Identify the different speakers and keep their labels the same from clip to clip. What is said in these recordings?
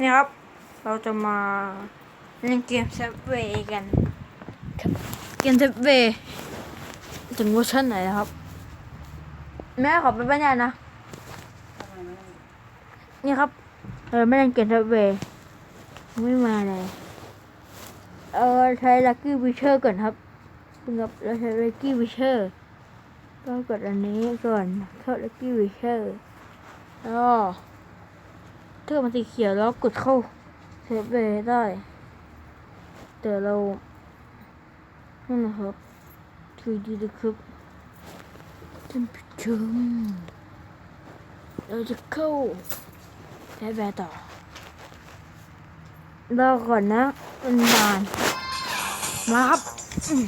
Speaker 1: นี่ครับ เราจะมาเล่นเกมเซฟเวกันครับเกมเซฟเวถึงเวอร์ชันไหนแล้วครับ แม่ขอเป็นบรรยายนะนี่ครับ เออไม่เล่นเกมเซฟเวไม่มาเลยเออใช้ลักกี้วิเชอร์ก่อนครับครับเราใช้ลักกี้วิเชอร์ก็กดอันนี้ก่อนเข้าลักกี้วิเชอร์แล้ว ถ้ามันสีเขียวแล้วกดเข้าเซฟเวย์ได้ แต่เรานั่นนะครับ 3D นะครับท่านผู้ชมเราจะเข้าเซฟเวย์ต่อรอก่อนนะมันนานมาครับอืม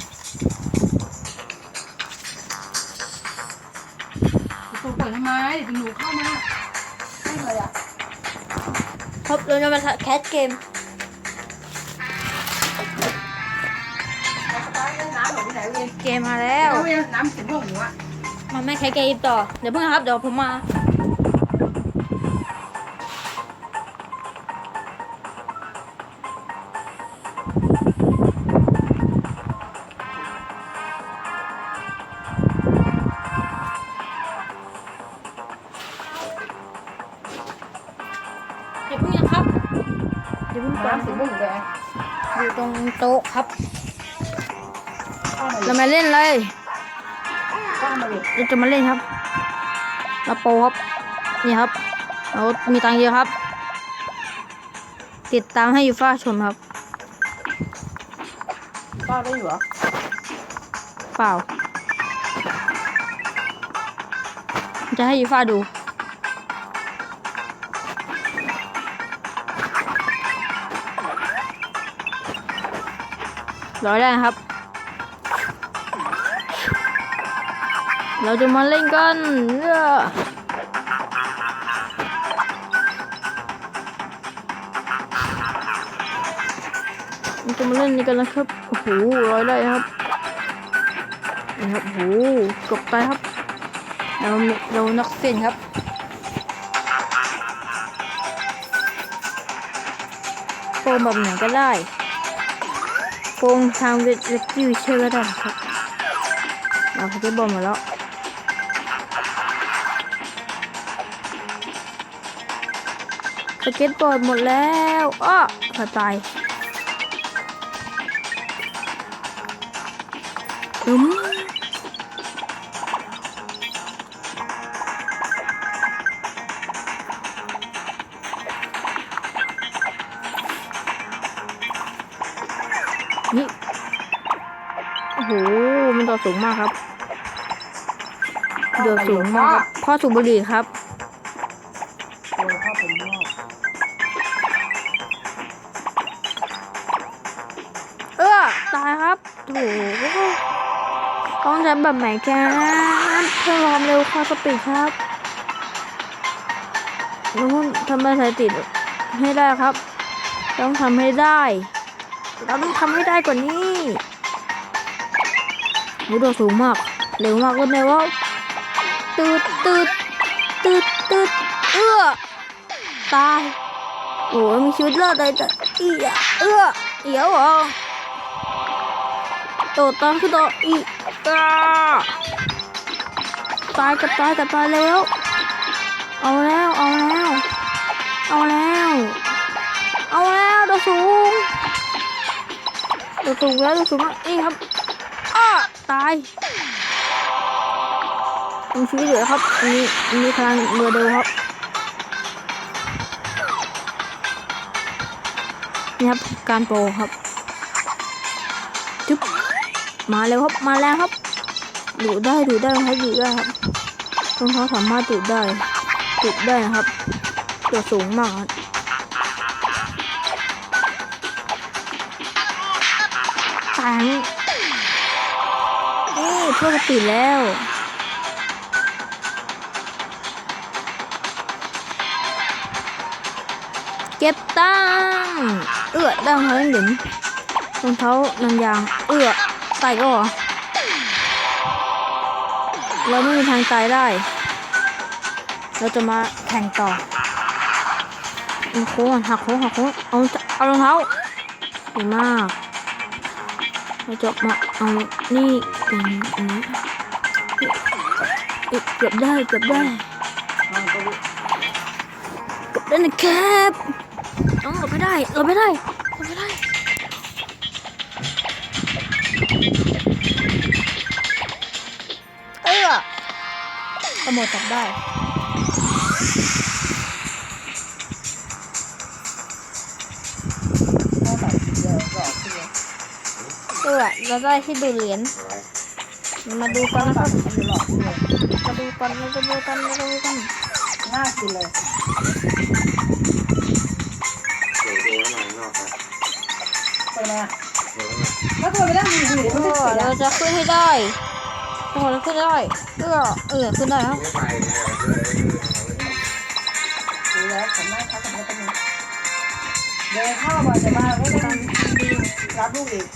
Speaker 2: ประตูเปิดทำไมเดี๋ยวหนูเข้ามา
Speaker 1: ครับเราจะมาแคสเกม
Speaker 2: แล้วสตาร์ทเล่นน้ำหนูไปไหนเว้ย
Speaker 1: เกมมาแล้ว
Speaker 2: แล้วเว้ยน้ำถึงพวกหนูอะ
Speaker 1: มันไม่แคสเกมต่อ เดี๋ยวเพิ่งนะครับ เดี๋ยวผมมา ก่อน
Speaker 2: น้ำถึงพวกหนูเลย
Speaker 1: อยู่ตรงโต๊ะครับ
Speaker 2: เข้ามาเล
Speaker 1: เรา
Speaker 2: ย
Speaker 1: มาเล่นเลย
Speaker 2: เข้ามาเลย
Speaker 1: เราจะมาเล่นครับเราโปรครับ นี่ครับเรามีตังค์เยอะครับ ติดตามให้ยูฟ่าชมครับ
Speaker 2: ป้าได้อยู่เหรอ
Speaker 1: เปล่า จะให้ยูฟ่าดู ร้อยได้ครับ เราจะมาเล่นกันเออเราจะมาเล่นนี่กันนะครับ โอ้โหร้อยได้ครับนี่ครับโอ้โหกบตายครับ เราเรานักเส้นครับโฟมแบบไหนก็ได้ โฟมทางเล็กกี้วเชอร์ก็ได้ครับเราเขาจะบอมาแล้วสเก็ตบอร์ดหมดแล้วอ้อขาตายอืม มันต่อสูงมากครับเดือดสูงมากครับพ่อสูบบุหรี่ครับ
Speaker 2: โอ้ยพ่อผมงอก
Speaker 1: เออตายครับโถต้องใช้แบบไหนแกเพื่อความเร็วความสปีดครับนู้นทำไมสายติดให้ได้ครับ ต้องทำให้ได้ เราต้องทำให้ได้กว่านี้ หูโดดสูงมาก เร็วมากวดเร็วว่าตืดตืดตืดตืดเอื้อตายโอ้ยมีชีวิตรอดเลยแต่อียเอื้อเอียวเหรอโดดตอนขึ้นโดดอีกอ่าตายกับตายกับตายแล้ว เอาแล้วเอาแล้ว เอาแล้ว เอาแล้วโดดสูงโดดสูงแล้วโดดสูงแล้วนี่ครับายมีชีวิตเหลือครับ มีมีพลังเบอร์เดิมครับ นี่ครับ การโปรครับจุ๊บมาแล้วครับ มาแล้วครับดูได้ดูได้ครับดูได้ครับรองเท้าสามารถดูได้ดูได้นะครับ ตัวสูงมากครับตาย นี่นี่เพื่อนติแล้วเก็บตังเอื้อดังเฮ้ยหลิรองเท้านันยาง เอื้อตายก็เหรอเราไม่มีทางตายได้ เราจะมาแข่งต่อเอาโค้งก่อนหักโค้งหักโค้งเอาเอารองเท้าดีมาก เราจะมาเอานี่เป็นอันนี้เอ๊ะเก็บได้เก็บได้เก็บได้นะครับต้องหลบไม่ได้หลบไม่ได้หลบไม่ได้เออตำรวจจับได้
Speaker 2: ออ
Speaker 1: เราได้ที่ดูเหรียญมาดูกันนะครับ
Speaker 2: มันหลอกตัว
Speaker 1: มาดูกันมาดูกันมาดูกัน
Speaker 2: น่ากินเลย
Speaker 3: เดี๋ยวดูข้างในนอกนะ
Speaker 2: ไปไหมอะ
Speaker 3: เดี๋ยวข้างใน
Speaker 2: แล้วตัวไปนั่งอยู่เดี๋ยว
Speaker 1: เอ
Speaker 2: มันจะ
Speaker 1: อ
Speaker 2: เสีย
Speaker 1: เราจะขึ้นให้ได้โอ้เราขึ้นได้เออเออขึ้นได้ครับ
Speaker 3: ไม่ไปเนี่ย
Speaker 2: ดูแล้วผมนั่งพักกับมันตรงนี้เดินเข้ามาจะมาไม่ต้องรับลูกอีก